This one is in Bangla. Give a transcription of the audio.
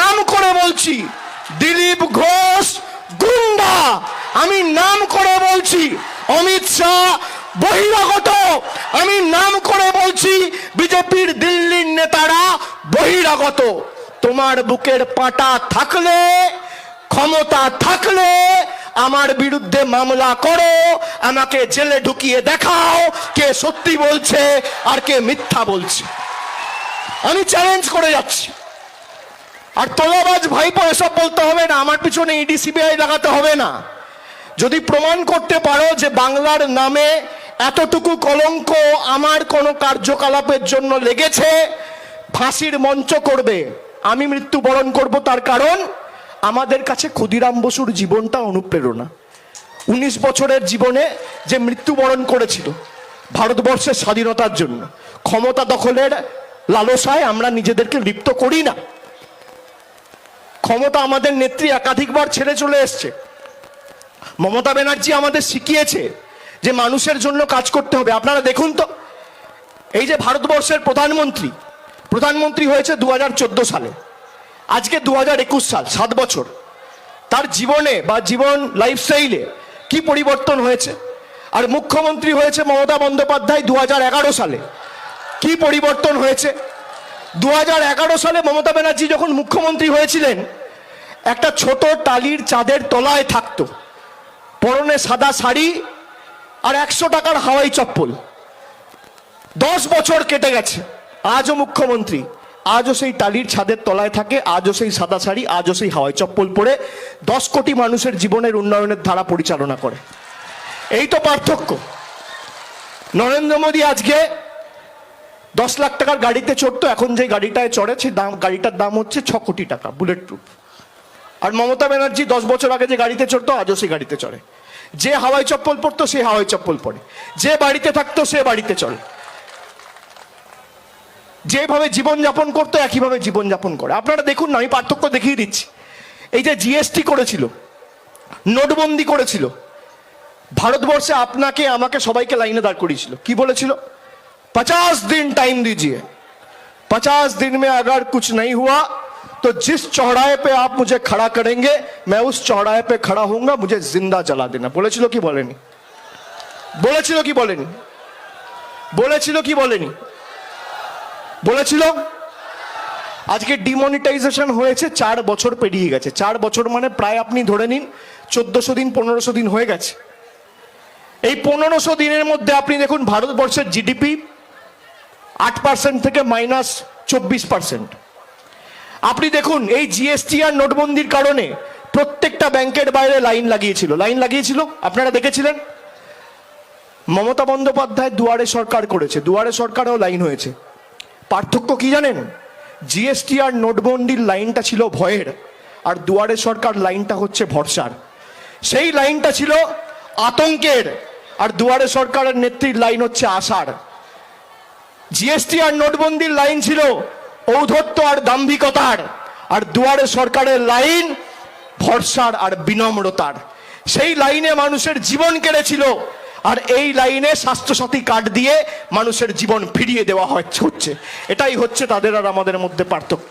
নাম করে বলছি, দিলীপ ঘোষ গুন্ডা। আমি নাম করে বলছি, অমিত শাহ বহিরাগত। আমি নাম করে বলছি, বিজেপির দিল্লির নেতারা বহিরাগত। তোমার বুকের পাটা থাকলে, ক্ষমতা থাকলে, আমার বিরুদ্ধে মামলা করো, আমাকে জেলে ঢুকিয়ে দেখাও কে সত্যি বলছে আর কে মিথ্যা বলছে। আমি চ্যালেঞ্জ করে যাচ্ছি। আর তোলাবাজ ভাইপো, এসব বলতে হবে না। আমার পিছনে ইডি, সিবিআই লাগাতে হবে না। যদি প্রমাণ করতে পারো যে বাংলার নামে এতটুকু কলঙ্ক আমার কোনো কার্যকলাপের জন্য লেগেছে, ফাঁসির মঞ্চ করবে। আমি মৃত্যুবরণ করব তার কারণ, আমাদের কাছে ক্ষুদিরাম বসুর জীবনটা অনুপ্রেরণা। উনিশ বছরের জীবনে যে মৃত্যুবরণ করেছিল ভারতবর্ষের স্বাধীনতার জন্য, ক্ষমতা দখলের লালসায় আমরা নিজেদেরকে লিপ্ত করি না। ক্ষমতা আমাদের নেত্রী একাধিকবার ছেড়ে চলে এসছে। মমতা ব্যানার্জি আমাদের শিখিয়েছে যে মানুষের জন্য কাজ করতে হবে। আপনারা দেখুন তো, এই যে ভারতবর্ষের প্রধানমন্ত্রী প্রধানমন্ত্রী হয়েছে দু হাজার চোদ্দ সালে। আজকে দু হাজার একুশ সাল, সাত বছর। তার জীবনে বা জীবন লাইফস্টাইলে কি পরিবর্তন হয়েছে? আর মুখ্যমন্ত্রী হয়েছে মমতা বন্দ্যোপাধ্যায় দু হাজার এগারো সালে। কি পরিবর্তন হয়েছে? দু হাজার এগারো সালে মমতা ব্যানার্জি যখন মুখ্যমন্ত্রী হয়েছিলেন একটা ছোট টালির চাঁদের তলায় থাকতো। পরনে সাদা শাড়ি আর একশো টাকার হাওয়াই চপ্পল। দশ বছর কেটে গেছে। আজও মুখ্যমন্ত্রী। আজও সেই টালির ছাদের তলায় থাকে, আজও সেই সাদা শাড়ি, আজও সেই হাওয়াই চপ্পল পরে দশ কোটি মানুষের জীবনের উন্নয়নের ধারা পরিচালনা করে। এই তো পার্থক্য। নরেন্দ্র মোদী আজকে দশ লাখ টাকার গাড়িতে চড়তো, এখন যে গাড়িটায় চড়ে সেই দাম, গাড়িটার দাম হচ্ছে ছ কোটি টাকা বুলেট প্রুফ আর মমতা ব্যানার্জি দশ বছর আগে যে গাড়িতে চড়তো আজও সেই গাড়িতে চড়ে যে হাওয়াই চপ্পল পরতো সে হাওয়াই চপ্পল পরে যে বাড়িতে থাকতো সে বাড়িতে চলে যেভাবে জীবনযাপন করতো একইভাবে জীবনযাপন করে আপনারা দেখুন না আমি পার্থক্য দেখিয়ে দিচ্ছি এই যে জিএসটি করেছিল নোটবন্দি করেছিল ভারতবর্ষে আপনাকে আমাকে সবাইকে লাইনে দাঁড় করিয়েছিল কি বলেছিল पचास दिन टाइम दीजिए पचास दिन में अगर कुछ नहीं हुआ तो जिस चौराहे पे आप मुझे खड़ा करेंगे मैं उस चौराहे पे खड़ा होऊंगा मुझे जिंदा जला देना বলেছিল কি বলেনি বলেছিল কি বলেনি বলেছিল কি বলেনি বলেছিল আজকে ডিমনিটাইজেশন হয়েছে চার বছর পেরিয়ে গেছে চার বছর মানে প্রায় আপনি ধরে নিন চোদ্দশো দিন পনেরোশো দিন হয়ে গেছে এই পনেরোশো দিনের মধ্যে আপনি দেখুন ভারতবর্ষের জিডিপি আট পার্সেন্ট থেকে মাইনাস চব্বিশ পার্সেন্ট আপনি দেখুন, এই জিএসটি আর নোটবন্দির কারণে প্রত্যেকটা ব্যাংকের বাইরে লাইন লাগিয়েছিল। লাইন লাগিয়েছিল? আপনারা দেখেছিলেন? মমতা বন্দ্যোপাধ্যায় দুয়ারে সরকার করেছে। দুয়ারে সরকারেও লাইন হয়েছে। পার্থক্য কি জানেন? জিএসটি আর নোটবন্দির লাইনটা ছিল ভয়ের, আর দুয়ারে সরকার লাইনটা হচ্ছে ভরসার। সেই লাইনটা ছিল আতঙ্কের, আর দুয়ারে সরকারের নেত্রীর লাইন হচ্ছে আশার। জিএসটি আর নোটবন্দির লাইন ছিল ঔদ্ধত্য আর দাম্ভিকতার আর দুয়ারে সরকারের লাইন ভরসার আর বিনম্রতার। সেই লাইনে মানুষের জীবন কেড়েছিল আর এই লাইনে স্বাস্থ্যসাথী কার্ড দিয়ে মানুষের জীবন ফিরিয়ে দেওয়া হচ্ছে হচ্ছে। এটাই হচ্ছে তাদের আর আমাদের মধ্যে পার্থক্য।